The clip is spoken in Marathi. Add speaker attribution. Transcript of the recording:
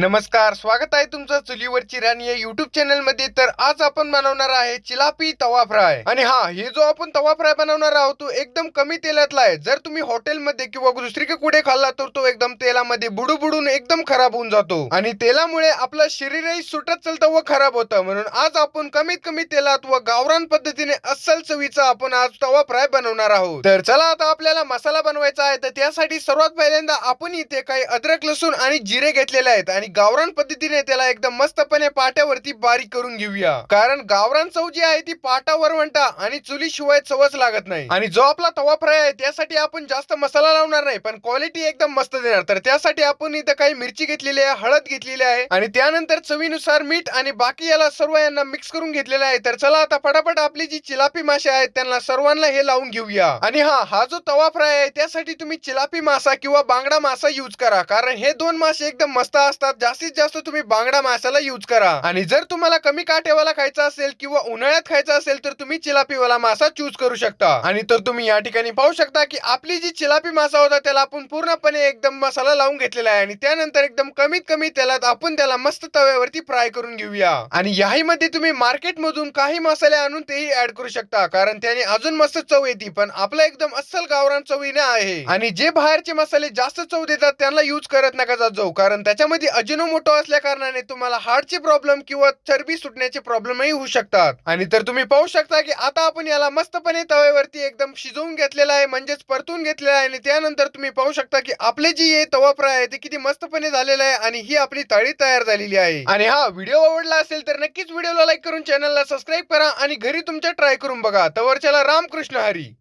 Speaker 1: नमस्कार स्वागत आहे तुमचं चुलीवरची राणी या युट्यूब चॅनलमध्ये तर आज आपण बनवणार आहे चिलापी तवा फ्राय. आणि हा हे जो आपण तवा फ्राय बनवणार आहोत तो एकदम कमी तेलातला आहे. जर तुम्ही हॉटेलमध्ये किंवा दुसरीकडे कुठे खाल्ला तर तो एकदम तेलामध्ये बुडू बुडून एकदम खराब होऊन जातो. आणि तेलामुळे आपलं शरीरही सुटत चालतं व खराब होतं. म्हणून आज आपण कमीत कमी तेलात व गावरान पद्धतीने अस्सल चवीचा आपण आज तवा फ्राय बनवणार आहोत. तर चला आता आपल्याला मसाला बनवायचा आहे. तर त्यासाठी सर्वात पहिल्यांदा आपण इथे काही अद्रक लसूण आणि जिरे घेतलेले आहेत. आणि गावरान पद्धतीने त्याला एकदम मस्तपणे पाट्यावरती बारीक करून घेऊया. कारण गावरान चव जी आहे ती पाटावर म्हणता आणि चुलीशिवाय चवच लागत नाही. आणि जो आपला तवा फ्राय आहे त्यासाठी आपण जास्त मसाला लावणार नाही पण क्वालिटी एकदम मस्त देणार. तर त्यासाठी आपण इथं काही मिरची घेतलेली आहे हळद घेतलेली आहे. आणि त्यानंतर चवीनुसार मीठ आणि बाकी याला सर्व यांना मिक्स करून घेतलेलं आहे. तर चला आता फटाफट आपली जी चिलापी मासे आहेत त्यांना सर्वांना हे लावून घेऊया. आणि हा हा जो तवा फ्राय आहे त्यासाठी तुम्ही चिलापी मासा किंवा बांगडा मासा यूज करा. कारण हे दोन मासे एकदम मस्त असतात. जास्तीत जास्त तुम्ही बांगडा मासाला यूज करा. आणि जर तुम्हाला कमी काटेवाला खायचा असेल किंवा उन्हाळ्यात खायचा असेल तर तुम्ही चिलापीवाला मासा चूज करू शकता. आणि तर तुम्ही या ठिकाणी पाहू शकता की आपली जी चिलापी मासा होता त्याला आपण पूर्णपणे एकदम मसाला लावून घेतलेला आहे. आणि त्यानंतर एकदम कमीत कमी तेलात आपण त्याला मस्त तव्यावरती फ्राय करून घेऊया. आणि याही मध्ये तुम्ही मार्केट मधून काही मसाले आणून तेही ऍड करू शकता. कारण त्याने अजून मस्त चव येते पण आपला एकदम अस्सल गावरान चवीने आहे. आणि जे बाहेरचे मसाले जास्त चव देतात त्यांना यूज करत नका जात जाऊ. कारण त्याच्यामध्ये अजिनोमोटो असल्या कारणाने तुम्हाला हार्टचे प्रॉब्लेम किंवा चरबी सुटण्याचे प्रॉब्लेमही होऊ शकतात. आणि तर तुम्ही पाहू शकता की आता आपण याला मस्तपणे तव्यावरती एकदम शिजवून घेतलेला आहे म्हणजेच परतून घेतलेला आहे. आणि त्यानंतर तुम्ही पाहू शकता की आपले जी हे तवा फ्राय आहे ते किती मस्तपणे झालेलं आहे आणि ही आपली तळी तयार झालेली आहे. आणि हा व्हिडिओ आवडला असेल तर नक्कीच व्हिडिओला लाईक करून चॅनलला सबस्क्राईब करा आणि घरी तुमच्या ट्राय करून बघा. तवरच्याला रामकृष्ण हरी.